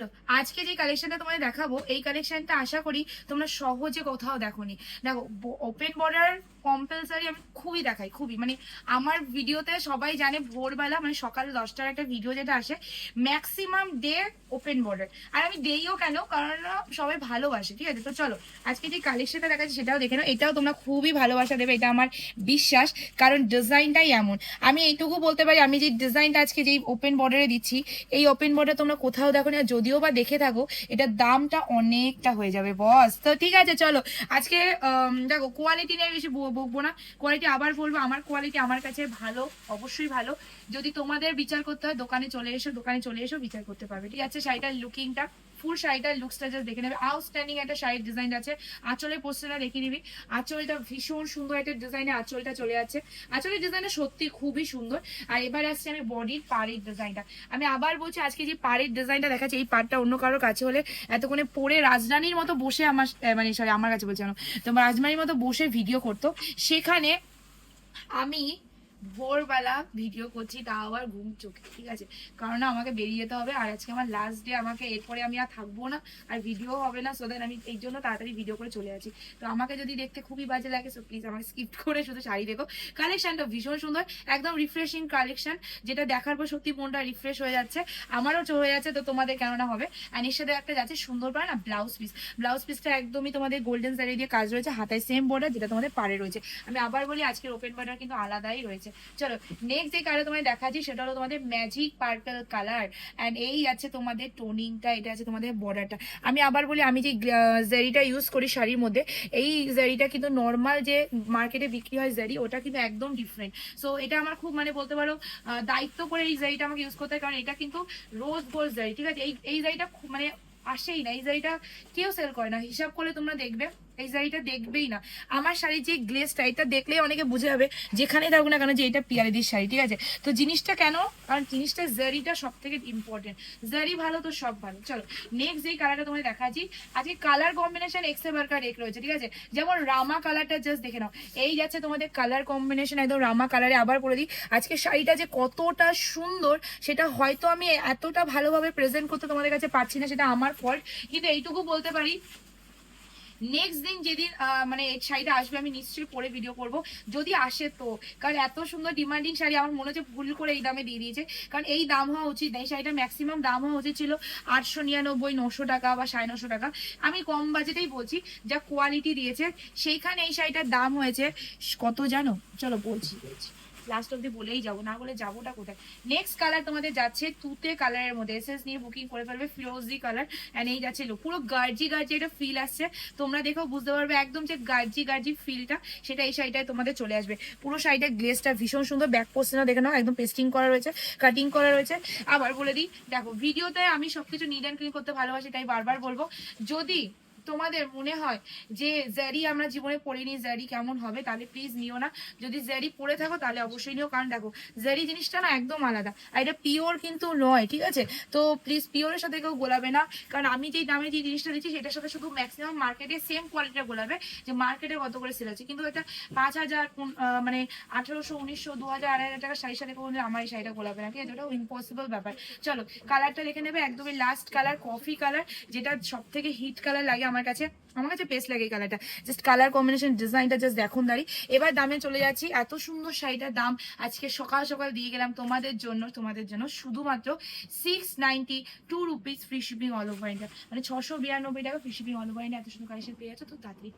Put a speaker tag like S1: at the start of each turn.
S1: চলো আজকে যে কালেকশনটা তোমাদের দেখাবো, এই কালেকশনটা আশা করি তোমরা সহজে কোথাও দেখোনি। দেখো ওপেন বর্ডার কম্পালসারি আমি খুবই দেখাই, খুবই। মানে আমার ভিডিওতে সবাই জানে ভোরবেলা মানে সকাল দশটার একটা ভিডিও যেটা আসে ম্যাক্সিমাম ডে ওপেন বর্ডার আর আমি দেইও কেন? কারণ সবাই ভালোবাসে, ঠিক আছে? তো চলো, আজকে যে কালেকশনটা দেখাচ্ছি সেটাও দেখে নাও। এটাও তোমরা খুবই ভালোবাসা দেবে, এটা আমার বিশ্বাস, কারণ ডিজাইনটাই এমন। আমি এইটুকু বলতে পারি, আমি যে ডিজাইনটা আজকে যেই ওপেন বর্ডারে দিচ্ছি, এই ওপেন বর্ডার তোমরা কোথাও দেখো না যদিও বা দেখে থাকো এটার দামটা অনেকটা হয়ে যাবে বস তো ঠিক আছে, চলো। আজকে দেখো কোয়ালিটি নিয়ে বেশি বকবো না। কোয়ালিটি আবার বলব, আমার কোয়ালিটি আমার কাছে ভালো, অবশ্যই ভালো। যদি তোমাদের বিচার করতে হয়, দোকানে চলে এসো, দোকানে চলে এসো, বিচার করতে পারবে। ঠিক আছে, শাড়িটার লুকিংটা ফুল শাড়িটার লুকসটা জাস্ট দেখে নেবে। আউটস্ট্যান্ডিং একটা শাড়ির ডিজাইন আছে। আঁচলের পোস্টারটা দেখে নিবি। আঁচলটা ভীষণ সুন্দর একটা ডিজাইনে আঁচলটা চলে যাচ্ছে আঁচলের ডিজাইনটা সত্যি খুবই সুন্দর। আর এবার আসছে আমি বডির পাড়ের ডিজাইনটা আমি আবার বলছি, আজকে যে পাড়ের ডিজাইনটা দেখাচ্ছি, এই পাড়টা অন্য কারোর কাছে হলে এতক্ষণে পরে রাজধানীর মতো বসে আমার মানে সরি আমার কাছে বলছি তোমার রাজধানীর মতো বসে ভিডিও করতো। সেখানে আমি ভোরবেলা ভিডিও করছি তা আবার ঘুম চোখে, ঠিক আছে? কারণ আমাকে বেরিয়ে যেতে হবে, আর আজকে আমার লাস্ট ডে আমাকে এরপরে আমি আর থাকব না, আর ভিডিও হবে না সো দ্যাট আমি এই জন্য তাড়াতাড়ি ভিডিও করে চলে যাচ্ছি। তো আমাকে যদি দেখতে খুবই বাজে লাগে সো প্লিজ আমাকে স্কিপ করে শুধু শাড়ি দেখো। কালেকশনটা ভীষণ সুন্দর, একদম রিফ্রেশিং কালেকশন যেটা দেখার পর সত্যি মনটা রিফ্রেশ হয়ে যাচ্ছে, আমারও হয়ে যাচ্ছে, তো তোমাদের কেননা হবে। আর এর সাথে একটা যাচ্ছে সুন্দর পারে না ব্লাউজ পিস ব্লাউজ পিসটা একদমই তোমাদের গোল্ডেন শাড়ি দিয়ে কাজ রয়েছে, হাতায় সেম বর্ডার যেটা তোমাদের পাড়ে রয়েছে। আমি আবার বলি, আজকের ওপেন বর্ডার কিন্তু আলাদাই রয়েছে। চলো নেক্সট যে কালার তোমাদের দেখাচ্ছি, সেটা হলো তোমাদের ম্যাজিক পার্পল কালার অ্যান্ড এই আছে তোমাদের টোনিংটা এটা আছে তোমাদের বর্ডারটা আমি আবার বলি, আমি যে জেরিটা ইউজ করি শাড়ির মধ্যে, এই জেরিটা কিন্তু নর্মাল যে মার্কেটে বিক্রি হয় জেরি ওটা কিন্তু একদম ডিফারেন্ট সো এটা আমার খুব মানে বলতে পারো দায়িত্ব করে এই জেরিটা আমাকে ইউজ করতে হয়, কারণ এটা কিন্তু রোজ গোল্ড জেরি ঠিক আছে? এই এই জেরিটা মানে আসেই না, এই জারিটা কেউ সেল করে না। হিসাব করলে তোমরা দেখবে। এই শাড়িটা দেখবেই না। আমার শাড়ির যে গ্লেসটা এটা দেখলেই অনেকে বুঝে যাবে যেখানে থাকুক না কেন যে এটা পিয়ারিদির শাড়ি, ঠিক আছে? তো জিনিসটা কেন? কারণ জিনিসটা জারিটা সব থেকে ইম্পর্টেন্ট জারি ভালো তো সব ভালো। চলো নেক্সট যেই কালারটা তোমায় দেখাচ্ছি, আজকে কালার কম্বিনেশন এক্সে বার্কার এক রয়েছে, ঠিক আছে? যেমন রামা কালারটা জাস্ট দেখে নাও। এই যাচ্ছে তোমাদের কালার কম্বিনেশন একদম রামা কালারে আবার পরে দিই। আজকে শাড়িটা যে কতটা সুন্দর, সেটা হয়তো আমি এতটা ভালোভাবে প্রেজেন্ট করতে তোমাদের কাছে পারছি না, সেটা আমার ফল্ট কিন্তু এইটুকু বলতে পারি নেক্সট দিন যেদিন মানে শাড়িটা আসবে, আমি নিশ্চয়ই পরে ভিডিও করব। যদি আসে তো, কারণ এত সুন্দর ডিমান্ডিং শাড়ি, আমার মনে হচ্ছে ভুল করে এই দামে দিয়ে দিয়েছে। কারণ এই দাম হওয়া উচিত না এই শাড়িটা ম্যাক্সিমাম দাম হওয়া উচিত ছিল আটশো নিরানব্বই, নশো টাকা বা সাড়ে নশো টাকা। আমি কম বাজেটেই বলছি, যা কোয়ালিটি দিয়েছে, সেইখানে এই শাড়িটার দাম হয়েছে, কত জানো? চলো বলছি বলছি। লাস্ট অব্দি বলেই যাব, না বলে যাবোটা কোথায়? নেক্সট কালার তোমাদের যাচ্ছে তুতে কালারের মধ্যে এসএস নিয়ে বুকিং করে ফেলবে ফিরোজি কালার অ্যান্ড এই যাচ্ছে। পুরো গার্জি গার্জি একটা ফিল আসছে। তোমরা দেখো বুঝতে পারবে একদম যে গার্জি গার্জি ফিলটা সেটা এই শাড়িটায় তোমাদের চলে আসবে। পুরো শাড়িটার গ্লেসটা ভীষণ সুন্দর ব্যাক পোস্টটা দেখে নাও, একদম পেস্টিং করা রয়েছে কাটিং করা রয়েছে। আবার বলে দিই, দেখো ভিডিওতে আমি সবকিছু নিড অ্যান্ড ক্লিন করতে ভালোবাসি, তাই বারবার বলব, যদি তোমাদের মনে হয় যে জ্যারি আমরা জীবনে পড়িনি, জ্যারি কেমন হবে তাহলে প্লিজ নিও না। যদি জ্যারি পরে থাকো তাহলে অবশ্যই নিও, কারণ দেখো, জ্যারি জিনিসটা না একদম আলাদা আর এটা পিওর কিন্তু নয়, ঠিক আছে? তো প্লিজ পিওরের সাথে কেউ গোলাবে না, কারণ আমি যেই দামে যে জিনিসটা দিচ্ছি সেটার সাথে শুধু ম্যাক্সিমাম মার্কেটে সেম কোয়ালিটিটা গোলাবে, যে মার্কেটে কত করে সেল আছে কিন্তু এটা পাঁচ হাজার মানে আঠারোশো, উনিশশো, দু হাজার, আড়াই হাজার টাকার শাড়ির সাথে কোনো আমার এই শাড়িটা গোলাবে না, ঠিক আছে? ওটা ইম্পসিবল ব্যাপার। চলো কালারটা দেখে নেবে, একদমই লাস্ট কালার কফি কালার যেটা সব থেকে হিট কালার লাগে আমার কাছে আমার কাছে বেস্ট লাগে এই কালারটা জাস্ট কালার কম্বিনেশন ডিজাইনটা জাস্ট দেখুন দাঁড়ি। এবার দামে চলে যাচ্ছি, এত সুন্দর শাড়িটার দাম আজকে সকাল সকাল দিয়ে গেলাম তোমাদের জন্য তোমাদের জন্য শুধুমাত্র six ninety two rupees free shipping all over India মানে ছশো বিরানব্বই টাকা free shipping all over India এত সুন্দর কালেকশন পেয়ে যাচ্ছে, তো তাড়াতাড়ি